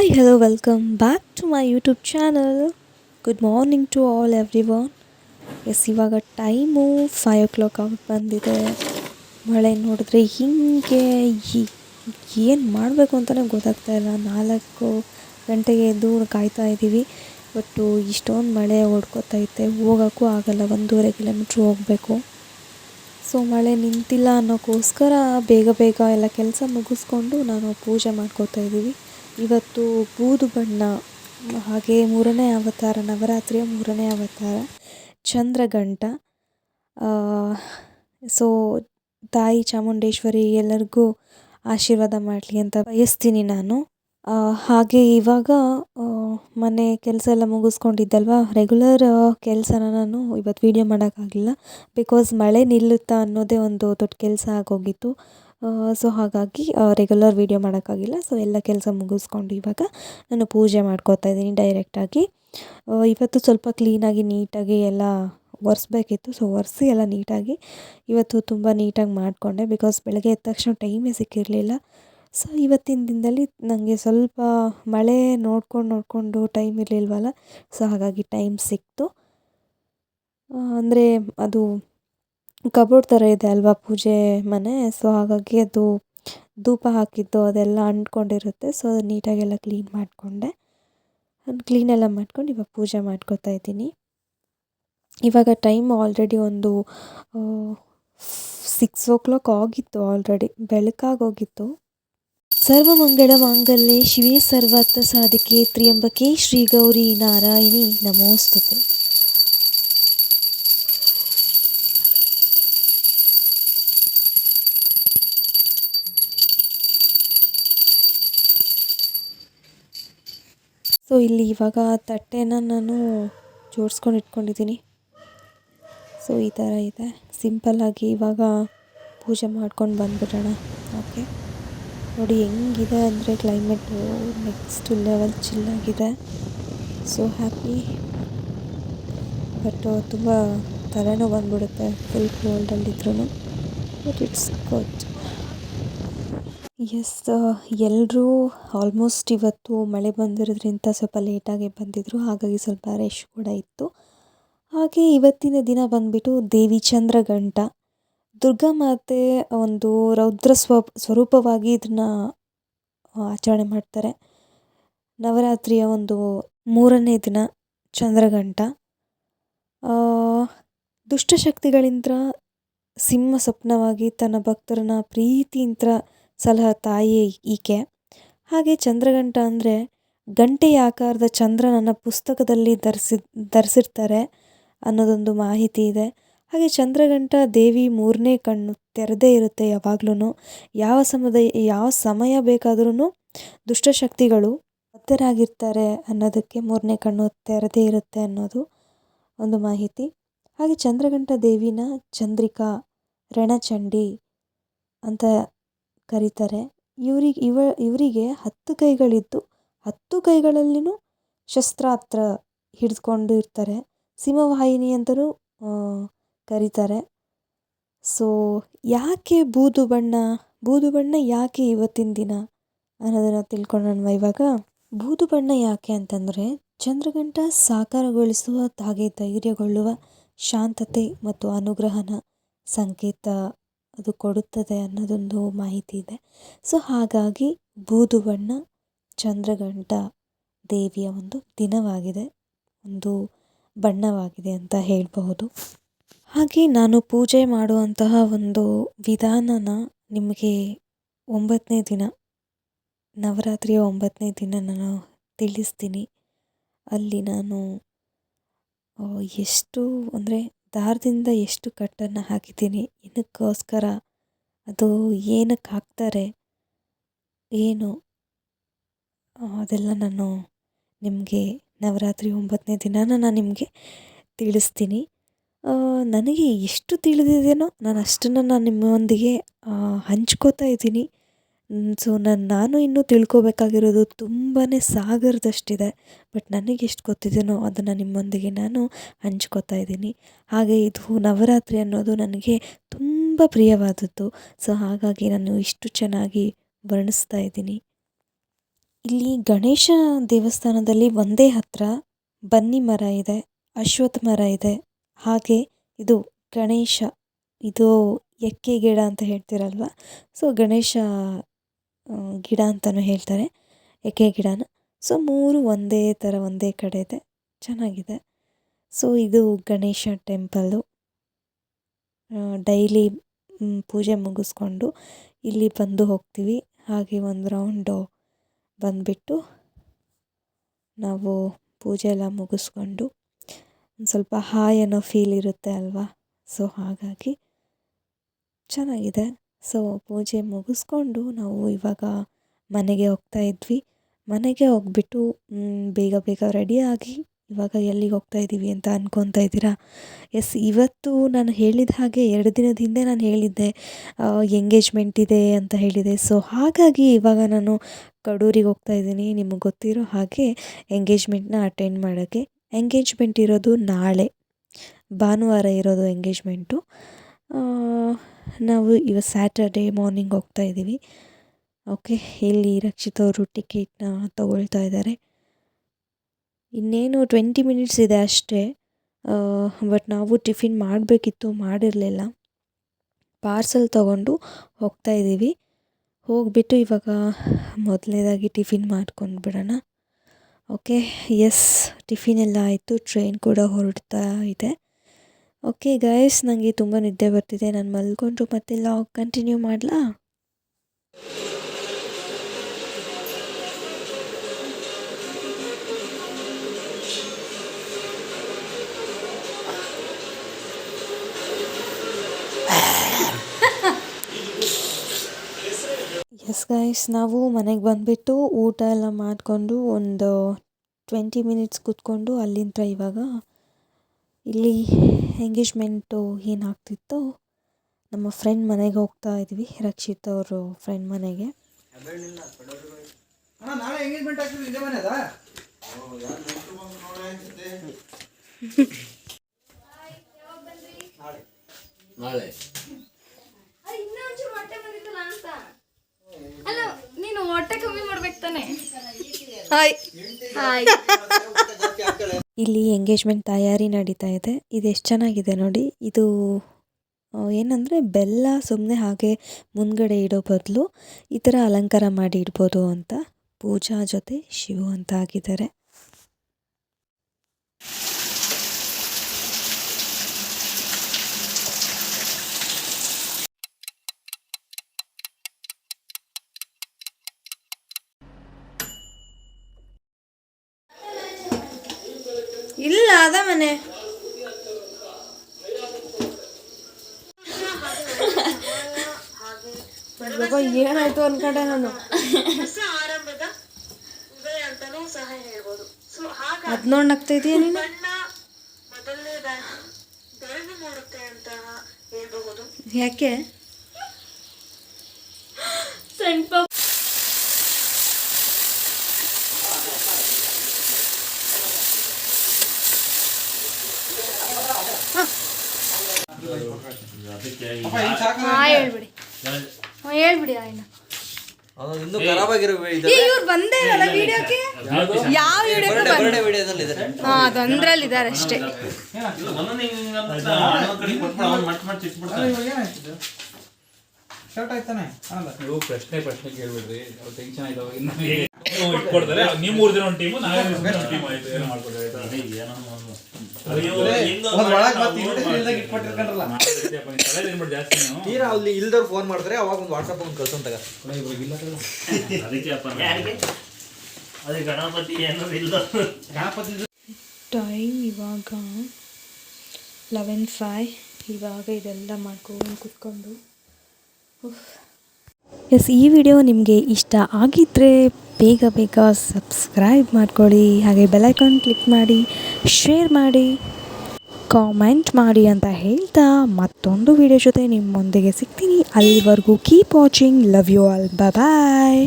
Hi hello welcome back to my YouTube channel good morning to all everyone yes ಇವಾಗ time five o'clock ಆಗಿ ಬಂದಿದೆ. ಮಳೆ ನೋಡಿದ್ರೆ ಹಿಂಗೆ ಏನು ಮಾಡಬೇಕು ಅಂತಲೇ ಗೊತ್ತಾಗ್ತಾ ಇಲ್ಲ. ನಾಲ್ಕು ಗಂಟೆಗೆ ಎದ್ದು ಕಾಯ್ತಾ ಇದ್ದೀವಿ. ಬಟ್ಟು ಇಷ್ಟೊಂದು ಮಳೆ ಹೊಡ್ಕೊತೈತೆ ಹೋಗೋಕ್ಕೂ ಆಗಲ್ಲ. ಒಂದೂವರೆ ಕಿಲೋಮೀಟ್ರ್ ಹೋಗಬೇಕು. ಸೊ ಮಳೆ ನಿಂತಿಲ್ಲ ಅನ್ನೋಕ್ಕೋಸ್ಕರ ಬೇಗ ಬೇಗ ಎಲ್ಲ ಕೆಲಸ ಮುಗಿಸ್ಕೊಂಡು ನಾನು ಪೂಜೆ ಮಾಡ್ಕೋತಾ ಇದ್ದೀವಿ. ಇವತ್ತು ಬೂದು ಬಣ್ಣ, ಹಾಗೆ ಮೂರನೇ ಅವತಾರ, ನವರಾತ್ರಿಯ ಮೂರನೇ ಅವತಾರ ಚಂದ್ರಗಂಟ ಸೊ, ತಾಯಿ ಚಾಮುಂಡೇಶ್ವರಿ ಎಲ್ಲರಿಗೂ ಆಶೀರ್ವಾದ ಮಾಡಲಿ ಅಂತ ಬಯಸ್ತೀನಿ ನಾನು. ಹಾಗೆ ಇವಾಗ ಮನೆ ಕೆಲಸ ಎಲ್ಲ ಮುಗಿಸ್ಕೊಂಡಿದ್ದಲ್ವ? ರೆಗ್ಯುಲರ್ ಕೆಲಸನ ನಾನು ಇವತ್ತು ವೀಡಿಯೋ ಮಾಡೋಕ್ಕಾಗಲಿಲ್ಲ ಬಿಕಾಸ್ ಮಳೆ ನಿಲ್ಲುತ್ತಾ ಅನ್ನೋದೇ ಒಂದು ದೊಡ್ಡ ಕೆಲಸ ಆಗೋಗಿತ್ತು. ಸೊ ಹಾಗಾಗಿ ರೆಗ್ಯುಲರ್ ವೀಡಿಯೋ ಮಾಡೋಕ್ಕಾಗಿಲ್ಲ. ಸೊ ಎಲ್ಲ ಕೆಲಸ ಮುಗಿಸ್ಕೊಂಡು ಇವಾಗ ನಾನು ಪೂಜೆ ಮಾಡ್ಕೋತಾ ಇದ್ದೀನಿ ಡೈರೆಕ್ಟಾಗಿ ಇವತ್ತು ಸ್ವಲ್ಪ ಕ್ಲೀನಾಗಿ ನೀಟಾಗಿ ಎಲ್ಲ ಒರೆಸ್ಬೇಕಿತ್ತು. ಸೊ ಒರೆಸಿ ಎಲ್ಲ ನೀಟಾಗಿ ಇವತ್ತು ತುಂಬ ನೀಟಾಗಿ ಮಾಡಿಕೊಂಡೆ ಬಿಕಾಸ್ ಬೆಳಗ್ಗೆ ಎದ್ದ ತಕ್ಷಣ ಟೈಮೇ ಸಿಕ್ಕಿರಲಿಲ್ಲ. ಸೊ ಇವತ್ತಿನ ದಿನದಲ್ಲಿ ನನಗೆ ಸ್ವಲ್ಪ ಮಳೆ ನೋಡ್ಕೊಂಡು ನೋಡಿಕೊಂಡು ಟೈಮ್ ಇರಲಿಲ್ವಲ್ಲ? ಸೊ ಹಾಗಾಗಿ ಟೈಮ್ ಸಿಕ್ತು. ಅಂದರೆ ಅದು ಕಬೋರ್ಡ್ ಥರ ಇದೆ ಅಲ್ವಾ ಪೂಜೆ ಮನೆ? ಸೊ ಹಾಗಾಗಿ ಅದು ಧೂಪ ಹಾಕಿದ್ದು ಅದೆಲ್ಲ ಅಂಟ್ಕೊಂಡಿರುತ್ತೆ. ಸೊ ಅದು ನೀಟಾಗೆಲ್ಲ ಕ್ಲೀನ್ ಮಾಡಿಕೊಂಡೆ. ಕ್ಲೀನೆಲ್ಲ ಮಾಡ್ಕೊಂಡು ಇವಾಗ ಪೂಜೆ ಮಾಡ್ಕೋತಾ ಇದ್ದೀನಿ. ಇವಾಗ ಟೈಮ್ ಆಲ್ರೆಡಿ ಒಂದು ಸಿಕ್ಸ್ ಓ ಕ್ಲಾಕ್ ಆಗಿತ್ತು ಆಲ್ರೆಡಿ ಬೆಳಕಾಗೋಗಿತ್ತು ಸರ್ವಮಂಗಳ ಮಾಂಗಲ್ಯೆ, ಶಿವೇ ಸರ್ವಾರ್ಥ ಸಾಧಿಕೆ, ತ್ರಿಯಂಬಕೆ ಶ್ರೀ ಗೌರಿ ನಾರಾಯಣಿ ನಮೋಸ್ತುತೆ. ಸೊ ಇಲ್ಲಿ ಇವಾಗ ತಟ್ಟೆನ ನಾನು ಜೋಡಿಸ್ಕೊಂಡು ಇಟ್ಕೊಂಡಿದ್ದೀನಿ. ಸೊ ಈ ಥರ ಇದೆ. ಸಿಂಪಲ್ಲಾಗಿ ಇವಾಗ ಪೂಜೆ ಮಾಡ್ಕೊಂಡು ಬಂದ್ಬಿಡೋಣ. ಓಕೆ ನೋಡಿ, ಹೆಂಗಿದೆ ಅಂದರೆ ಕ್ಲೈಮೇಟು ನೆಕ್ಸ್ಟ್ ಲೆವೆಲ್ ಚಿಲ್ಲಾಗಿದೆ ಸೊ ಹ್ಯಾಪಿ ಬಟ್ ತುಂಬ ತಲೆನೋವು ಬಂದ್ಬಿಡುತ್ತೆ ಫುಲ್ ಕೋಲ್ಡಲ್ಲಿದ್ರೂ ಬಟ್ ಇಟ್ಸ್ ಗುಡ್ ಎಸ್ ಎಲ್ಲರೂ ಆಲ್ಮೋಸ್ಟ್ ಇವತ್ತು ಮಳೆ ಬಂದಿರೋದ್ರಿಂದ ಸ್ವಲ್ಪ ಲೇಟಾಗಿ ಬಂದಿದ್ದರು ಹಾಗಾಗಿ ಸ್ವಲ್ಪ ರಶ್ ಕೂಡ ಇತ್ತು. ಹಾಗೆ ಇವತ್ತಿನ ದಿನ ಬಂದುಬಿಟ್ಟು ದೇವಿ ಚಂದ್ರಗಂಟ. ದುರ್ಗಾ ಮಾತೆ ಒಂದು ರೌದ್ರ ಸ್ವ, ಸ್ವರೂಪವಾಗಿ ಇದನ್ನು ಆಚರಣೆ ಮಾಡ್ತಾರೆ. ನವರಾತ್ರಿಯ ಒಂದು ಮೂರನೇ ದಿನ ಚಂದ್ರಘಂಟ ದುಷ್ಟಶಕ್ತಿಗಳಿಂದ ಸಿಂಹ ಸ್ವಪ್ನವಾಗಿ ತನ್ನ ಭಕ್ತರನ್ನ ಪ್ರೀತಿಯಿಂದ ಸಲಹೋ ತಾಯಿ ಈಕೆ. ಹಾಗೆ ಚಂದ್ರಗಂಟ ಅಂದರೆ ಗಂಟೆಯ ಆಕಾರದ ಚಂದ್ರನನ್ನು ಪುಸ್ತಕದಲ್ಲಿ ಧರಿಸಿ ಧರಿಸಿರ್ತಾರೆ ಅನ್ನೋದೊಂದು ಮಾಹಿತಿ ಇದೆ. ಹಾಗೆ ಚಂದ್ರಗಂಟ ದೇವಿ ಮೂರನೇ ಕಣ್ಣು ತೆರೆದೇ ಇರುತ್ತೆ ಯಾವಾಗ್ಲೂ ಯಾವ ಸಮದ, ಯಾವ ಸಮಯ ಬೇಕಾದ್ರೂ ದುಷ್ಟಶಕ್ತಿಗಳು ಬದ್ಧರಾಗಿರ್ತಾರೆ ಅನ್ನೋದಕ್ಕೆ ಮೂರನೇ ಕಣ್ಣು ತೆರೆದೇ ಇರುತ್ತೆ ಅನ್ನೋದು ಒಂದು ಮಾಹಿತಿ. ಹಾಗೆ ಚಂದ್ರಗಂಟ ದೇವಿನ ಚಂದ್ರಿಕಾ ರಣಚಂಡಿ ಅಂತ ಕರೀತಾರೆ. ಇವ್ರಿಗೆ, ಇವ, ಇವರಿಗೆ ಹತ್ತು ಕೈಗಳಿದ್ದು, ಹತ್ತು ಕೈಗಳಲ್ಲಿಯೂ ಶಸ್ತ್ರಾಸ್ತ್ರ ಹಿಡಿದುಕೊಂಡು ಇರ್ತಾರೆ ಸಿಂಹವಾಹಿನಿ ಅಂತಲೂ ಕರೀತಾರೆ. ಸೊ, ಯಾಕೆ ಬೂದು ಬಣ್ಣ ಬೂದು ಬಣ್ಣ ಯಾಕೆ ಇವತ್ತಿನ ದಿನ ಅನ್ನೋದನ್ನು ತಿಳ್ಕೊಳ್ಳೋಣ ಇವಾಗ? ಬೂದು ಬಣ್ಣ ಯಾಕೆ ಅಂತಂದರೆ, ಚಂದ್ರಗಂಟ ಸಾಕಾರಗೊಳಿಸುವ ಹಾಗೆ ಧೈರ್ಯಗೊಳ್ಳುವ, ಶಾಂತತೆ ಮತ್ತು ಅನುಗ್ರಹನ ಸಂಕೇತ ಅದು ಕೊಡುತ್ತದೆ ಅನ್ನೋದೊಂದು ಮಾಹಿತಿ ಇದೆ. ಸೊ ಹಾಗಾಗಿ ಬೂದು ಬಣ್ಣ ಚಂದ್ರಗಂಟ ದೇವಿಯ ಒಂದು ದಿನವಾಗಿದೆ, ಒಂದು ಬಣ್ಣವಾಗಿದೆ ಅಂತ ಹೇಳಬಹುದು. ಹಾಗೆ ನಾನು ಪೂಜೆ ಮಾಡುವಂತಹ ಒಂದು ವಿಧಾನನ ನಿಮಗೆ ಒಂಬತ್ತನೇ ದಿನ, ನವರಾತ್ರಿಯ ಒಂಬತ್ತನೇ ದಿನ ನಾನು ತಿಳಿಸ್ತೀನಿ. ಅಲ್ಲಿ ನಾನು ಎಷ್ಟು ಅಂದರೆ ದಾರದಿಂದ ಎಷ್ಟು ಕಟ್ಟನ್ನು ಹಾಕಿದ್ದೀನಿ? ಏನಕ್ಕೋಸ್ಕರ? ಅದು ಏನಕ್ಕೆ ಹಾಕ್ತಾರೆ ಏನು ಅದೆಲ್ಲ ನಾನು ನಿಮಗೆ ನವರಾತ್ರಿ ಒಂಬತ್ತನೇ ದಿನಾನ ನಾನು ನಿಮಗೆ ತಿಳಿಸ್ತೀನಿ. ನನಗೆ ಎಷ್ಟು ತಿಳಿದಿದೆಯೋ ನಾನು ಅಷ್ಟನ್ನು ನಾನು ನಿಮ್ಮೊಂದಿಗೆ ಹಂಚ್ಕೋತಾ ಇದ್ದೀನಿ. ಸೊ ನಾನು ನಾನು ಇನ್ನೂ ತಿಳ್ಕೊಬೇಕಾಗಿರೋದು ತುಂಬಾ ಸಾಗರದಷ್ಟಿದೆ ಬಟ್ ನನಗೆ ಎಷ್ಟು ಗೊತ್ತಿದೆಯೋ ಅದನ್ನು ನಿಮ್ಮೊಂದಿಗೆ ನಾನು ಹಂಚ್ಕೋತಾ ಇದ್ದೀನಿ. ಹಾಗೆ ಇದು ನವರಾತ್ರಿ ಅನ್ನೋದು ನನಗೆ ತುಂಬ ಪ್ರಿಯವಾದದ್ದು ಸೊ ಹಾಗಾಗಿ ನಾನು ಇಷ್ಟು ಚೆನ್ನಾಗಿ ವರ್ಣಿಸ್ತಾ ಇದ್ದೀನಿ. ಇಲ್ಲಿ ಗಣೇಶ ದೇವಸ್ಥಾನದಲ್ಲಿ ಒಂದೇ ಹತ್ರ ಬನ್ನಿ ಮರ ಇದೆ ಅಶ್ವತ್ಥ ಮರ ಇದೆ, ಹಾಗೆ ಇದು ಗಣೇಶ, ಇದು ಎಕ್ಕೆ ಗಿಡ ಅಂತ ಹೇಳ್ತೀರಲ್ವ? ಸೊ ಗಣೇಶ ಗಿಡ ಅಂತಲೂ ಹೇಳ್ತಾರೆ. ಎಕೆ ಗಿಡನ? ಸೊ, ಮೂರು ಒಂದೇ ಥರ ಒಂದೇ ಕಡೆ ಇದೆ. ಚೆನ್ನಾಗಿದೆ. ಸೊ, ಇದು ಗಣೇಶ ಟೆಂಪಲ್ಲು. ಡೈಲಿ ಪೂಜೆ ಮುಗಿಸ್ಕೊಂಡು ಇಲ್ಲಿ ಬಂದು ಹೋಗ್ತೀವಿ. ಹಾಗೆ ಒಂದು ರೌಂಡು ಬಂದುಬಿಟ್ಟು ನಾವು ಪೂಜೆ ಎಲ್ಲ ಮುಗಿಸ್ಕೊಂಡು ಒಂದು ಸ್ವಲ್ಪ ಹಾಯ್ ಅನ್ನೋ ಫೀಲ್ ಇರುತ್ತೆ ಅಲ್ವಾ? ಸೊ ಹಾಗಾಗಿ ಚೆನ್ನಾಗಿದೆ. ಸೊ ಪೂಜೆ ಮುಗಿಸ್ಕೊಂಡು ನಾವು ಇವಾಗ ಮನೆಗೆ ಹೋಗ್ತಾ ಇದ್ವಿ. ಮನೆಗೆ ಹೋಗ್ಬಿಟ್ಟು ಬೇಗ ಬೇಗ ರೆಡಿಯಾಗಿ ಇವಾಗ ಎಲ್ಲಿಗೆ ಹೋಗ್ತಾ ಇದ್ದೀವಿ ಅಂತ ಅಂದ್ಕೊತಾ ಇದ್ದೀರಾ? ಎಸ್ ಇವತ್ತು ನಾನು ಹೇಳಿದ ಹಾಗೆ ಎರಡು ದಿನದ ಹಿಂದೆ ನಾನು ಹೇಳಿದ್ದೆ ಎಂಗೇಜ್ಮೆಂಟ್ ಇದೆ ಅಂತ ಹೇಳಿದೆ. ಸೊ ಹಾಗಾಗಿ ಇವಾಗ ನಾನು ಕಡೂರಿಗೆ ಹೋಗ್ತಾ ಇದ್ದೀನಿ. ನಿಮಗೆ ಗೊತ್ತಿರೋ ಹಾಗೆ ಎಂಗೇಜ್ಮೆಂಟ್ನ ಅಟೆಂಡ್ ಮಾಡೋಕ್ಕೆ. ಎಂಗೇಜ್ಮೆಂಟ್ ಇರೋದು ನಾಳೆ. ಭಾನುವಾರ ಇರೋದು ಎಂಗೇಜ್ಮೆಂಟು ನಾವು ಇವ ಸ್ಯಾಟರ್ಡೇ ಮಾರ್ನಿಂಗ್ ಹೋಗ್ತಾ ಇದ್ದೀವಿ. ಓಕೆ ಇಲ್ಲಿ ರಕ್ಷಿತ್ ಅವರು ಟಿಕೆಟ್ನ ತಗೊಳ್ತಾ ಇದ್ದಾರೆ. ಇನ್ನೇನು ಟ್ವೆಂಟಿ ಮಿನಿಟ್ಸ್ ಇದೆ ಅಷ್ಟೇ. ಬಟ್ ನಾವು ಟಿಫಿನ್ ಮಾಡಬೇಕಿತ್ತು, ಮಾಡಿರಲಿಲ್ಲ. ಪಾರ್ಸಲ್ ತಗೊಂಡು ಹೋಗ್ತಾ ಇದ್ದೀವಿ. ಹೋಗಿಬಿಟ್ಟು ಇವಾಗ ಮೊದಲನೇದಾಗಿ ಟಿಫಿನ್ ಮಾಡ್ಕೊಂಡು ಬಿಡೋಣ. ಓಕೆ ಎಸ್ ಟಿಫಿನ್ ಎಲ್ಲ ಆಯಿತು ಟ್ರೈನ್ ಕೂಡ ಹೊರಡ್ತಾ ಇದೆ. ಓಕೆ ಗೈಸ್ ನನಗೆ ತುಂಬ ನಿದ್ದೆ ಬರ್ತಿದೆ. ನಾನು ಮಲ್ಕೊಂಡ್ರು ಮತ್ತೆ ಲಾಗ್ ಕಂಟಿನ್ಯೂ ಮಾಡಲಾ? ಎಸ್ ಗೈಸ್ ನಾವು ಮನೆಗೆ ಬಂದುಬಿಟ್ಟು ಊಟ ಎಲ್ಲ ಮಾಡಿಕೊಂಡು ಒಂದು ಟ್ವೆಂಟಿ ಮಿನಿಟ್ಸ್ ಕೂತ್ಕೊಂಡು ಅಲ್ಲಿಂದ ಇವಾಗ ಇಲ್ಲಿ ಎಂಗೇಜ್ಮೆಂಟು ಏನಾಗ್ತಿತ್ತು ನಮ್ಮ ಫ್ರೆಂಡ್ ಮನೆಗೆ ಹೋಗ್ತಾ ಇದ್ವಿ ರಕ್ಷಿತ್ ಅವರು ಫ್ರೆಂಡ್ ಮನೆಗೆ. ಅಲ್ಲ ನೀನು ಹೊಟ್ಟೆ ಕಮ್ಮಿ ಮಾಡ್ಬೇಕು ತಾನೆ. ಹಾಯ್. ಹಾಯ್. ಇಲ್ಲಿ ಎಂಗೇಜ್ಮೆಂಟ್ ತಯಾರಿ ನಡೀತಾ ಇದೆ. ಇದು ಎಷ್ಟು ಚೆನ್ನಾಗಿದೆ ನೋಡಿ. ಇದು ಏನಂದರೆ ಬೆಲ್ಲ ಸುಮ್ಮನೆ ಹಾಗೆ ಮುಂದ್ಗಡೆ ಇಡೋ ಬದಲು ಈ ಥರ ಅಲಂಕಾರ ಮಾಡಿ ಇಡ್ಬೋದು ಅಂತ ಪೂಜಾ ಜೊತೆ ಶಿವು ಅಂತ ಆಗಿದ್ದಾರೆ ಇಲ್ಲ ಅದ ಮನೆ ಬಾಬಾ ಏನಾಯ್ತು ಅನ್ಕೊಂಡೆ ನಾನು ಹೊಸ ಆರಂಭದ ಉದಯ ಅಂತಾನೂ ಸಹ ಹೇಳ್ಬೋದು ಸೊ ಹಾಗಾಗಿ ಅದ್ ನೋಡ್ ನಗ್ತಾ ಇದೀಯ ನೀನು ಬಣ್ಣ ಮೊದಲನೇದ ಬೆಳಗು ಮೂಡುತ್ತೆ ಅಂತ ಹೇಳ್ಬಹುದು ಯಾಕೆ ಸಣ್ಣ ಪಾಪ ಅಪ್ಪ ಹಿಂಗ್ ಸಾಕು ಹಾ ಹೇಳ್ಬಿಡಿ. ಹೇಳ್ಬಿಡಿ ಆಯ್ನ ಅದು ಇನ್ನೂ ಖರಾಬ್ ಆಗಿರೋ ಏ ಇವ್ರು ಬಂದೇ ಇರಲ್ಲ ವಿಡಿಯೋಕ್ಕೆ ಯಾವ ವಿಡಿಯೋಕ್ಕೆ ಬರ್ಡೇ ವಿಡಿಯೋದಲ್ಲಿ ಇದೆ. ಹಾ ಅದೊಂದ್ರಲ್ಲಿ ಇದಾರೆ ಅಷ್ಟೇ ಶರ್ಟ್ ಆಯ್ತಾನೆ ಆನಂದ. ನೀವು ಪ್ರಶ್ನೆ ಪ್ರಶ್ನೆ ಕೇಳ್ಬಿಡ್ರಿ. ಅವ್ರು ಟೆನ್ಷನ್ ಆಯ್ತು ಅವಾಗ ಇನ್ನು ನೀವು ಇಟ್ಕೊಡ್ತಾರೆ. ನೀವು ಮೂರ್ ದಿನ ಒಂದು ಟೀಮು ನಾವೇ ಆಯ್ತು. ಏನೋ ಒಂದ್ ತೀರಾ ಅಲ್ಲಿ ಇಲ್ದವ್ರು ಫೋನ್ ಮಾಡಿದ್ರೆ ಅವಾಗ ಒಂದು ವಾಟ್ಸಪ್ ಒಂದು ಕಳ್ಸಂತಾಗ ಅಪ್ಪ ಅದೇ ಗಣಪತಿ ಇಲ್ಲ. ಗಣಪತಿ ಟೈಮ್ ಇವಾಗ ಲೆವೆನ್ ಫೈ ಇವಾಗ ಇದೆಲ್ಲ ಮಾಡ್ಕೊಂಡು ಕೂತ್ಕೊಂಡು ಎಸ್ ಈ ವಿಡಿಯೋ ನಿಮಗೆ ಇಷ್ಟ ಆಗಿದ್ದರೆ ಬೇಗ ಬೇಗ ಸಬ್ಸ್ಕ್ರೈಬ್ ಮಾಡ್ಕೊಳ್ಳಿ. ಹಾಗೆ ಬೆಲೈಕಾನ್ ಕ್ಲಿಕ್ ಮಾಡಿ ಶೇರ್ ಮಾಡಿ ಕಾಮೆಂಟ್ ಮಾಡಿ ಅಂತ ಹೇಳ್ತಾ ಮತ್ತೊಂದು ವಿಡಿಯೋ ಜೊತೆ ನಿಮ್ಮೊಂದಿಗೆ ಸಿಗ್ತೀನಿ. ಅಲ್ಲಿವರೆಗೂ keep watching love you all bye